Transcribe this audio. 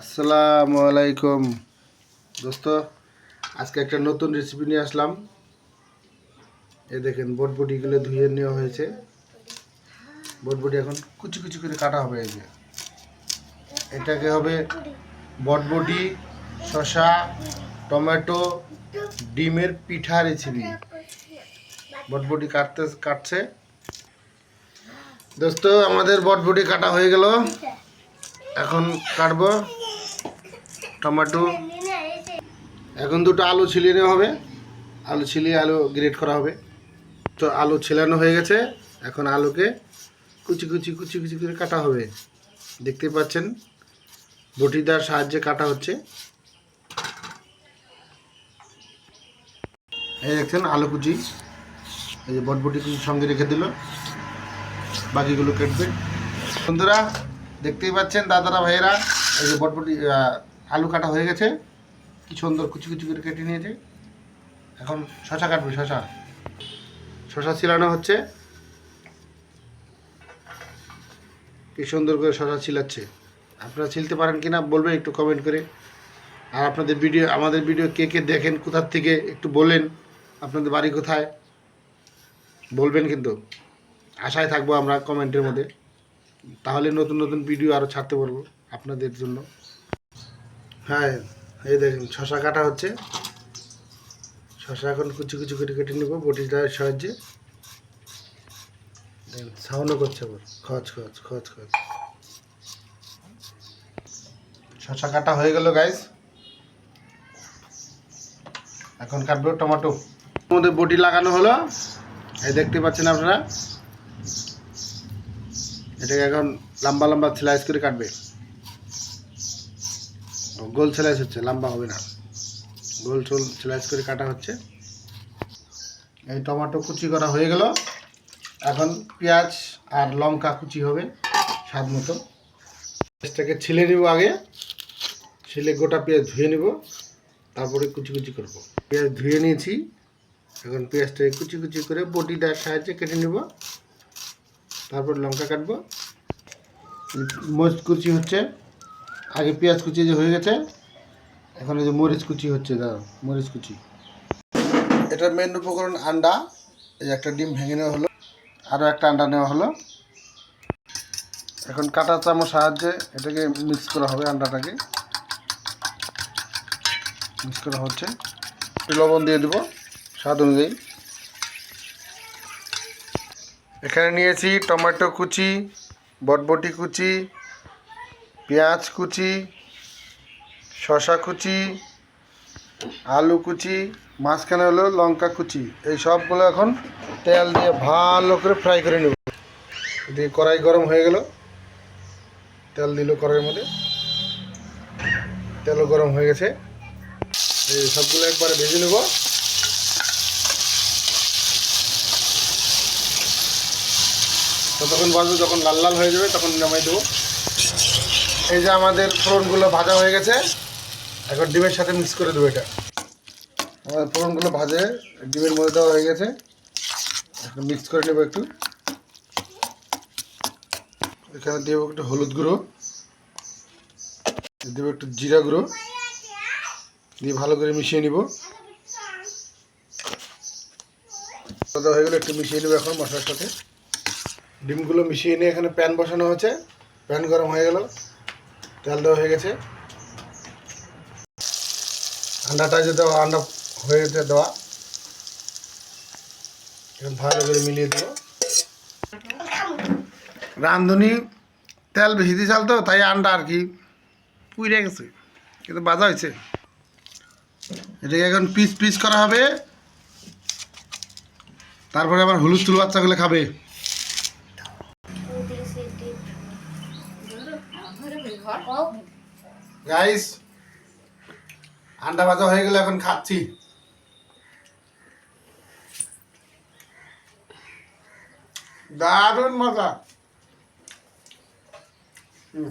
আসসালামু আলাইকুম। দোস্ত, আজকে একটা নতুন রেসিপি নিয়ে আসলাম। এ দেখেন, বটবটিগুলো ধুয়ে নেওয়া হয়েছে। বটবটি এখন কুচি কুচি করে কাটা হবে এই যে। এটাকে হবে বটবটি, শসা, টমেটো, ডিমের পিঠা রেসিপি বটবটি কাটতে, কাটছে। দোস্ত, আমাদের বটবটি কাটা হয়ে গেল। এখন কাটবো। টমেটো। এখন দুটো আলু ছিলিয়ে নেওয়া হবে। আলু ছিলিয়ে আলু গ্রেট করা হবে। তো আলু ছিলানো হয়ে গেছে। এখন আলুকে কুচি কুচি কুচি কুচি করে কাটা হবে। দেখতে পাচ্ছেন বটিদার সাহায্যে কাটা হচ্ছে। এই দেখছেন, আলু কুচি। এই যে বটবটি কুচি সঙ্গে রেখে দিল। বাকিগুলো কেটবে। বন্ধুরা, দেখতেই পাচ্ছেন, দাদারা, ভাইয়েরা, এই যে বটবটি আলু কাটা হয়ে গেছে। কি সুন্দর কুচি কুচি করে কেটে নিয়েছে। এখন শশা কাটবে, শশা। শশা ছিলানো হচ্ছে। কি সুন্দর করে শশা ছিলাচ্ছে। আপনারা ছিলতে পারেন কিনা বলবেন একটু কমেন্ট করে। আর আপনাদের ভিডিও আমাদের ভিডিও কে কে দেখেন, কোথার থেকে একটু বলেন। আপনাদের বাড়ি কোথায়? বলবেন কিন্তু। আশায় থাকব আমরা কমেন্টের মধ্যে। তাহলে নতুন নতুন ভিডিও আরও ছাড়তে পারব আপনাদের জন্য। হ্যাঁ এই দেখেন, শশা কাটা হচ্ছে। শশা এখন কুচি কুচি করে কেটে নেব বটিটার সাহায্যে। সাউন্ডও করছে আবার। খচ খচ খচ খচ। শশা কাটা হয়ে গেল গাইস এখন কাটবো টমেটো। মধ্যে বটি লাগানো হলো। এই দেখতে পাচ্ছেন আপনারা? এটাকে এখন লম্বা লম্বা স্লাইস করে কাটবে। গোল স্লাইস হচ্ছে, লম্বা হবে না। গোল ছোল স্লাইস করে কাটা হচ্ছে। এই টমেটো কুচি করা হয়ে গেল। এখন পেঁয়াজ আর লঙ্কা কুচি হবে স্বাদ মতো। পেঁয়াজটাকে ছিলে নিব আগে। ছিলে গোটা পেঁয়াজ ধুয়ে নিব। তারপরে কুচি কুচি করব। পেঁয়াজ ধুয়ে নিয়েছি। এখন পেঁয়াজটাকে কুচি কুচি করে বটিটার সাহায্যে কেটে নিব। তারপর লঙ্কা কাটবো। মরিচ কুচি হচ্ছে আগে পেঁয়াজ কুচি যে হয়ে গেছে, এখন যে মরিচ কুচি হচ্ছে, দাঁড়াও, মরিচ কুচি। এটা মেন উপকরণ আন্ডা, এই একটা ডিম ভেঙে নেওয়া হলো আরও একটা আন্ডা নেওয়া হলো। এখন কাটা চামচ সাহায্যে এটাকে মিক্স করা হবে আন্ডাটাকে। মিক্স করা হচ্ছে। একটু লবণ দিয়ে দেবো, স্বাদ অনুযায়ী। এখানে নিয়েছি টমেটো কুচি, বটবটি কুচি পেঁয়াজ কুচি শশা কুচি, আলু কুচি, মাঝখানে হলো লঙ্কা কুচি। এই সবগুলো এখন তেল দিয়ে ভালো করে ফ্রাই করে নেব। দিয়ে কড়াই গরম হয়ে গেল। তেল দিল কড়াইয়ের মধ্যে। তেলও গরম হয়ে গেছে। এই সবগুলো একবারে ভেজে নেব। ততক্ষণ বাজবে যখন লাল লাল হয়ে যাবে, তখন নামাই দেবো। এই যে আমাদের ফোড়নগুলো ভাজা হয়ে গেছে। এখন ডিমের সাথে মিক্স করে দেবো এটা। আমাদের ফোড়নগুলো ভাজে, ডিমের মধ্যে দেওয়া হয়ে গেছে। এখন মিক্স করে নেব একটু। এখানে দেবো একটু হলুদ গুঁড়ো। দেবো একটু জিরা গুঁড়ো। দিয়ে ভালো করে মিশিয়ে নিব। হয়ে গেলে একটু মিশিয়ে নেব এখন মশলার সাথে। ডিমগুলো মিশিয়ে নিয়ে এখানে প্যান বসানো হয়েছে। প্যান গরম হয়ে গেল। তেল দেওয়া হয়ে গেছে। আন্ডাটা যে দেওয়া, আন্ডা হয়ে দেওয়া এখন ভালো করে মিলিয়ে দেবো। রাঁধুনি তেল বেশি দিয়ে চাল তো তাই আন্ডা আর কি পুড়ে গেছে, কিন্তু বাজা হয়েছে। এটাকে এখন পিস পিস করা হবে। তারপরে আবার হলুদ তুল বাচ্চাগুলো খাবে। গাইস আন্ডা ভাজা হয়ে গেলে এখন খাচ্ছি। দারুণ মজা। হুম।